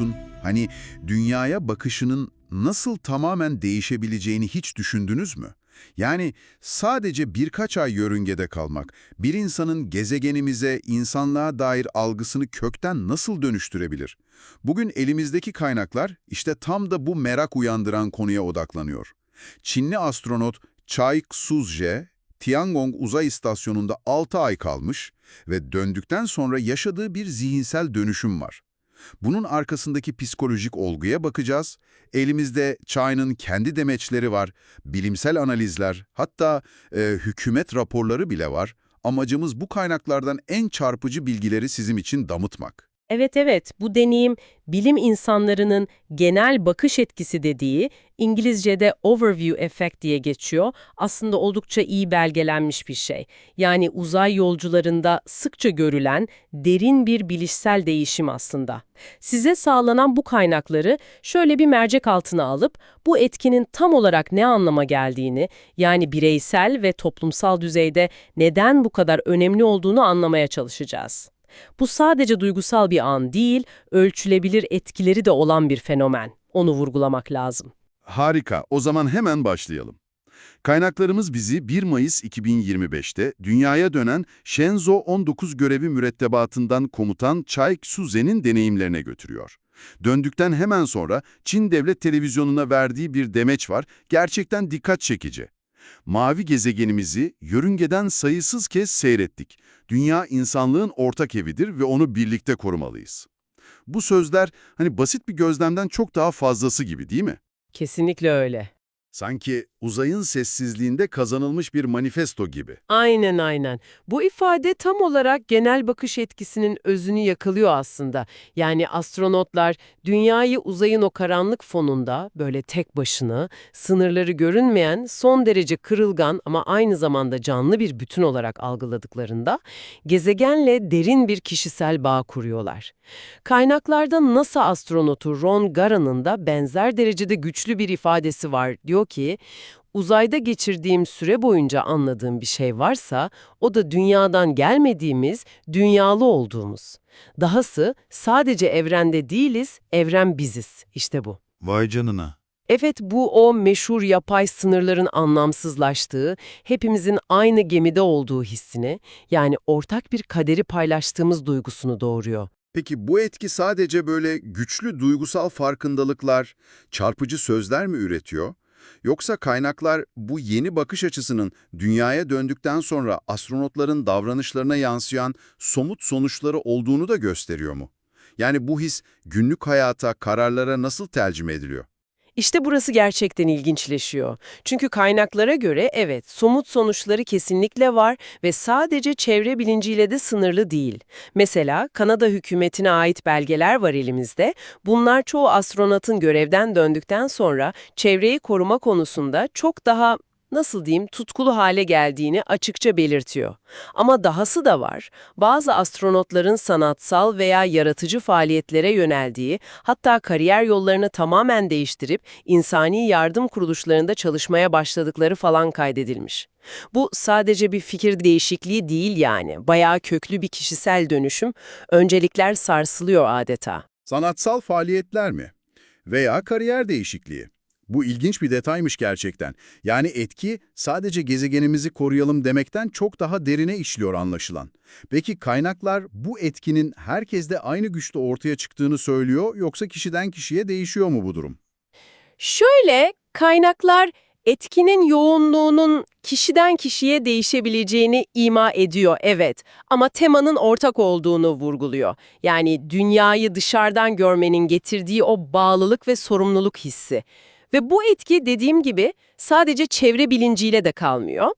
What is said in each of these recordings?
astronotun hani dünyaya bakışının nasıl tamamen değişebileceğini hiç düşündünüz mü? Yani sadece birkaç ay yörüngede kalmak, bir insanın gezegenimize, insanlığa dair algısını kökten nasıl dönüştürebilir? Bugün elimizdeki kaynaklar işte tam da bu merak uyandıran konuya odaklanıyor. Çinli astronot Chai Xuzje, Tiangong uzay istasyonunda 6 ay kalmış ve döndükten sonra yaşadığı bir zihinsel dönüşüm var. Bunun arkasındaki psikolojik olguya bakacağız. Elimizde Chai'nin kendi demeçleri var, bilimsel analizler, hatta e, hükümet raporları bile var. Amacımız bu kaynaklardan en çarpıcı bilgileri sizin için damıtmak. Evet evet, bu deneyim bilim insanlarının genel bakış etkisi dediği, İngilizce'de overview effect diye geçiyor, aslında oldukça iyi belgelenmiş bir şey. Yani uzay yolcularında sıkça görülen derin bir bilişsel değişim aslında. Size sağlanan bu kaynakları şöyle bir mercek altına alıp bu etkinin tam olarak ne anlama geldiğini, yani bireysel ve toplumsal düzeyde neden bu kadar önemli olduğunu anlamaya çalışacağız. Bu sadece duygusal bir an değil, ölçülebilir etkileri de olan bir fenomen. Onu vurgulamak lazım. Harika. O zaman hemen başlayalım. Kaynaklarımız bizi 1 Mayıs 2025'te dünyaya dönen Shenzhou 19 görevi mürettebatından komutan Chai Suze'nin deneyimlerine götürüyor. Döndükten hemen sonra Çin Devlet Televizyonu'na verdiği bir demeç var, gerçekten dikkat çekici. Mavi gezegenimizi yörüngeden sayısız kez seyrettik. Dünya insanlığın ortak evidir ve onu birlikte korumalıyız. Bu sözler hani basit bir gözlemden çok daha fazlası gibi değil mi? Kesinlikle öyle. Sanki uzayın sessizliğinde kazanılmış bir manifesto gibi. Aynen aynen. Bu ifade tam olarak genel bakış etkisinin özünü yakalıyor aslında. Yani astronotlar dünyayı uzayın o karanlık fonunda böyle tek başına, sınırları görünmeyen, son derece kırılgan ama aynı zamanda canlı bir bütün olarak algıladıklarında gezegenle derin bir kişisel bağ kuruyorlar. Kaynaklarda NASA astronotu Ron Garan'ın da benzer derecede güçlü bir ifadesi var. Diyor ki, uzayda geçirdiğim süre boyunca anladığım bir şey varsa, o da dünyadan gelmediğimiz, dünyalı olduğumuz. Dahası sadece evrende değiliz, evren biziz. İşte bu. Vay canına. Evet bu o meşhur yapay sınırların anlamsızlaştığı, hepimizin aynı gemide olduğu hissini, yani ortak bir kaderi paylaştığımız duygusunu doğuruyor. Peki bu etki sadece böyle güçlü duygusal farkındalıklar, çarpıcı sözler mi üretiyor? Yoksa kaynaklar bu yeni bakış açısının dünyaya döndükten sonra astronotların davranışlarına yansıyan somut sonuçları olduğunu da gösteriyor mu? Yani bu his günlük hayata, kararlara nasıl tercüme ediliyor? İşte burası gerçekten ilginçleşiyor. Çünkü kaynaklara göre evet somut sonuçları kesinlikle var ve sadece çevre bilinciyle de sınırlı değil. Mesela Kanada hükümetine ait belgeler var elimizde. Bunlar çoğu astronotun görevden döndükten sonra çevreyi koruma konusunda çok daha nasıl diyeyim tutkulu hale geldiğini açıkça belirtiyor. Ama dahası da var. Bazı astronotların sanatsal veya yaratıcı faaliyetlere yöneldiği, hatta kariyer yollarını tamamen değiştirip insani yardım kuruluşlarında çalışmaya başladıkları falan kaydedilmiş. Bu sadece bir fikir değişikliği değil yani. Bayağı köklü bir kişisel dönüşüm. Öncelikler sarsılıyor adeta. Sanatsal faaliyetler mi? Veya kariyer değişikliği? Bu ilginç bir detaymış gerçekten. Yani etki sadece gezegenimizi koruyalım demekten çok daha derine işliyor anlaşılan. Peki kaynaklar bu etkinin herkeste aynı güçte ortaya çıktığını söylüyor yoksa kişiden kişiye değişiyor mu bu durum? Şöyle, kaynaklar etkinin yoğunluğunun kişiden kişiye değişebileceğini ima ediyor, evet. Ama temanın ortak olduğunu vurguluyor. Yani dünyayı dışarıdan görmenin getirdiği o bağlılık ve sorumluluk hissi. Ve bu etki dediğim gibi sadece çevre bilinciyle de kalmıyor.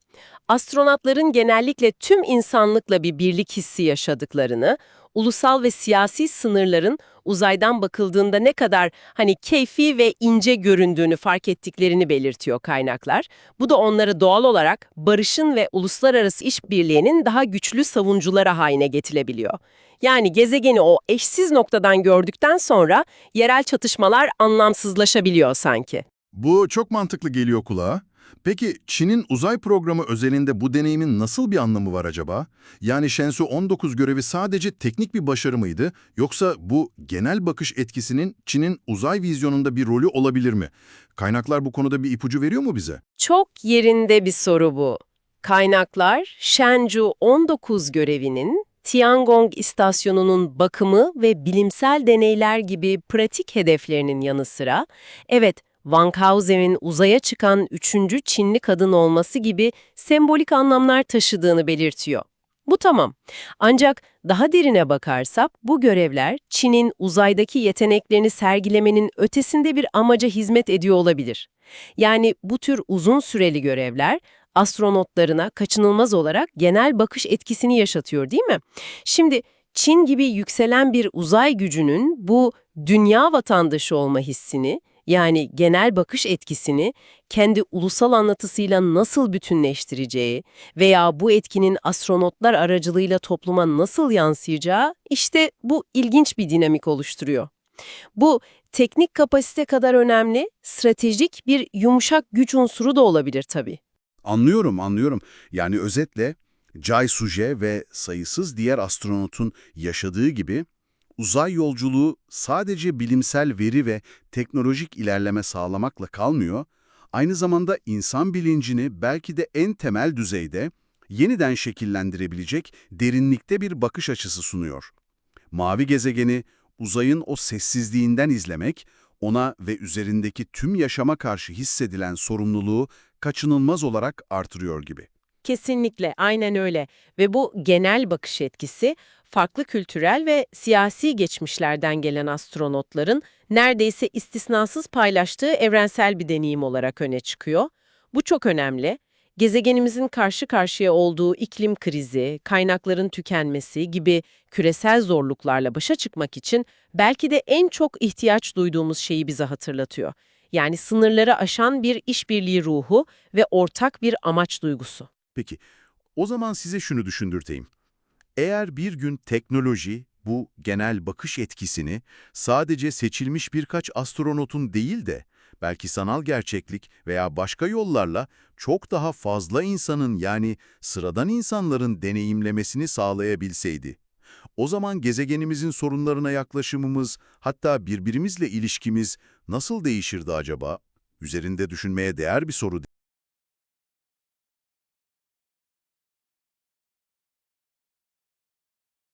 Astronotların genellikle tüm insanlıkla bir birlik hissi yaşadıklarını, ulusal ve siyasi sınırların uzaydan bakıldığında ne kadar hani keyfi ve ince göründüğünü fark ettiklerini belirtiyor kaynaklar. Bu da onları doğal olarak barışın ve uluslararası işbirliğinin daha güçlü savuncuları haline getirebiliyor. Yani gezegeni o eşsiz noktadan gördükten sonra yerel çatışmalar anlamsızlaşabiliyor sanki. Bu çok mantıklı geliyor kulağa. Peki Çin'in uzay programı özelinde bu deneyimin nasıl bir anlamı var acaba? Yani Shenzhou 19 görevi sadece teknik bir başarı mıydı yoksa bu genel bakış etkisinin Çin'in uzay vizyonunda bir rolü olabilir mi? Kaynaklar bu konuda bir ipucu veriyor mu bize? Çok yerinde bir soru bu. Kaynaklar, Shenzhou 19 görevinin Tiangong istasyonunun bakımı ve bilimsel deneyler gibi pratik hedeflerinin yanı sıra, evet Wang Haozem'in uzaya çıkan üçüncü Çinli kadın olması gibi sembolik anlamlar taşıdığını belirtiyor. Bu tamam. Ancak daha derine bakarsak bu görevler Çin'in uzaydaki yeteneklerini sergilemenin ötesinde bir amaca hizmet ediyor olabilir. Yani bu tür uzun süreli görevler astronotlarına kaçınılmaz olarak genel bakış etkisini yaşatıyor değil mi? Şimdi Çin gibi yükselen bir uzay gücünün bu dünya vatandaşı olma hissini yani genel bakış etkisini kendi ulusal anlatısıyla nasıl bütünleştireceği veya bu etkinin astronotlar aracılığıyla topluma nasıl yansıyacağı işte bu ilginç bir dinamik oluşturuyor. Bu teknik kapasite kadar önemli, stratejik bir yumuşak güç unsuru da olabilir tabii. Anlıyorum, anlıyorum. Yani özetle Jai Suje ve sayısız diğer astronotun yaşadığı gibi uzay yolculuğu sadece bilimsel veri ve teknolojik ilerleme sağlamakla kalmıyor, aynı zamanda insan bilincini belki de en temel düzeyde yeniden şekillendirebilecek derinlikte bir bakış açısı sunuyor. Mavi gezegeni uzayın o sessizliğinden izlemek, ona ve üzerindeki tüm yaşama karşı hissedilen sorumluluğu kaçınılmaz olarak artırıyor gibi. Kesinlikle, aynen öyle. Ve bu genel bakış etkisi, farklı kültürel ve siyasi geçmişlerden gelen astronotların neredeyse istisnasız paylaştığı evrensel bir deneyim olarak öne çıkıyor. Bu çok önemli. Gezegenimizin karşı karşıya olduğu iklim krizi, kaynakların tükenmesi gibi küresel zorluklarla başa çıkmak için belki de en çok ihtiyaç duyduğumuz şeyi bize hatırlatıyor. Yani sınırları aşan bir işbirliği ruhu ve ortak bir amaç duygusu. Peki, o zaman size şunu düşündürteyim. Eğer bir gün teknoloji bu genel bakış etkisini sadece seçilmiş birkaç astronotun değil de belki sanal gerçeklik veya başka yollarla çok daha fazla insanın yani sıradan insanların deneyimlemesini sağlayabilseydi, o zaman gezegenimizin sorunlarına yaklaşımımız, hatta birbirimizle ilişkimiz nasıl değişirdi acaba? Üzerinde düşünmeye değer bir soru